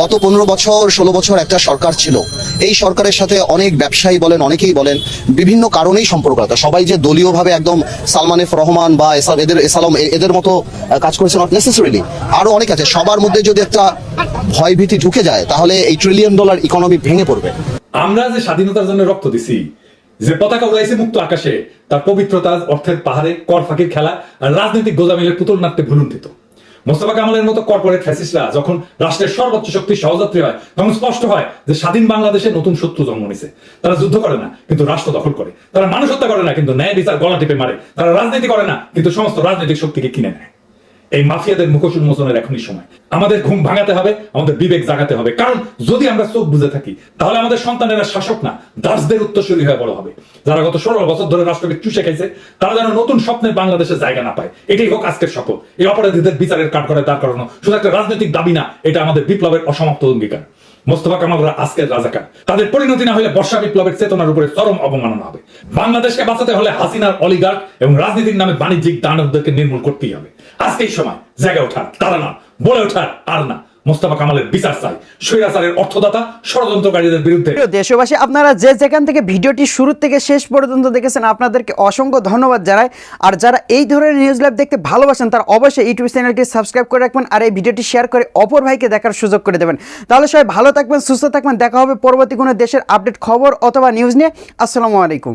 গত পনেরো বছর, ষোলো বছর একটা সরকার ছিল। এই সরকারের সাথে অনেক ব্যবসায়ী বলেন, অনেকেই বলেন, বিভিন্ন কারণেই সম্পর্ক আছে সবাই যে দলীয়ভাবে একদম সালমান এফ রহমান বা এদের এসালম এদের মতো কাজ করেছে নট নেসেসারিলি আরও অনেক আছে। সবার মধ্যে যদি একটা ভয়ভীতি ঢুকে যায়, তাহলে এই ট্রিলিয়ন ডলার ইকোনমি ভেঙে পড়বে। আমরা যে স্বাধীনতার জন্য রক্ত দিছি, যে পতাকা উড়াইছে মুক্ত আকাশে, তার পবিত্রতা অর্থের পাহাড়ে, কর ফাঁকির খেলা আর রাজনৈতিক গোজামিলের পুতুল নাট্যে ভুলুণ্ঠিত। মোস্তফা কামালের মতো কর্পোরেট ফ্যাসিস্টরা যখন রাষ্ট্রের সর্বোচ্চ শক্তির সহযাত্রী হয়, তখন স্পষ্ট হয় যে স্বাধীন বাংলাদেশে নতুন শত্রু জন্ম নিছে। তারা যুদ্ধ করে না, কিন্তু রাষ্ট্র দখল করে। তারা মানুষ হত্যা করে না, কিন্তু ন্যায় বিচার গলা টিপে মারে। তারা রাজনীতি করে না, কিন্তু সমস্ত রাজনৈতিক শক্তিকে কিনে নেয়। এই মাফিয়াদের মুখোশ উন্মোচনের এখনই সময়। আমাদের ঘুম ভাঙাতে হবে, আমাদের বিবেক জাগাতে হবে। কারণ যদি আমরা চোখ বুঝে থাকি, তাহলে আমাদের সন্তানেরা শাসক না, দাসদের উত্তরসূরি হয়ে বড় হবে। যারা গত ষোলো বছর ধরে রাষ্ট্রকে চুষে খাইছে, তারা যেন নতুন স্বপ্নের বাংলাদেশে জায়গা না পায়। এটাই হোক আজকের সকল এই অপরাধীদের বিচারের কাঠ করে দাঁড় করানো শুধু একটা রাজনৈতিক দাবি না, এটা আমাদের বিপ্লবের অসমাপ্ত অঙ্গীকার। মোস্তফা কামালরা আজকের রাজাকার। তাদের পরিণতি না হলে বর্ষা বিপ্লবের চেতনার উপরে চরম অবমাননা হবে। বাংলাদেশকে বাঁচাতে হলে হাসিনার অলিগার্ড এবং রাজনীতির নামে বাণিজ্যিক দানবদেরকে নির্মূল করতেই হবে। আজকেই সময়, জায়গা ওঠার তারা না বলে ওঠার আর না। মোস্তফা কামালের বিচার চাই। স্বৈরাচারের অর্থদাতা, ষড়যন্ত্রকারীদের বিরুদ্ধে। দেশবাসী, আপনারা যে যেখান থেকে ভিডিওটি শুরু থেকে শেষ পর্যন্ত দেখেছেন, আপনাদেরকে অসংখ্য ধন্যবাদ জানাই। আর যারা এই ধরনের নিউজ লাইভ দেখতে ভালোবাসেন, তারা অবশ্যই ইউটিউব চ্যানেলটি সাবস্ক্রাইব করে রাখবেন আর এই ভিডিওটি শেয়ার করে অপর ভাইকে দেখার সুযোগ করে দেবেন। তাহলে সবাই ভালো থাকবেন, সুস্থ থাকবেন। দেখা হবে পরবর্তী কোনো দেশের আপডেট খবর অথবা নিউজ নিয়ে। আসসালামু আলাইকুম।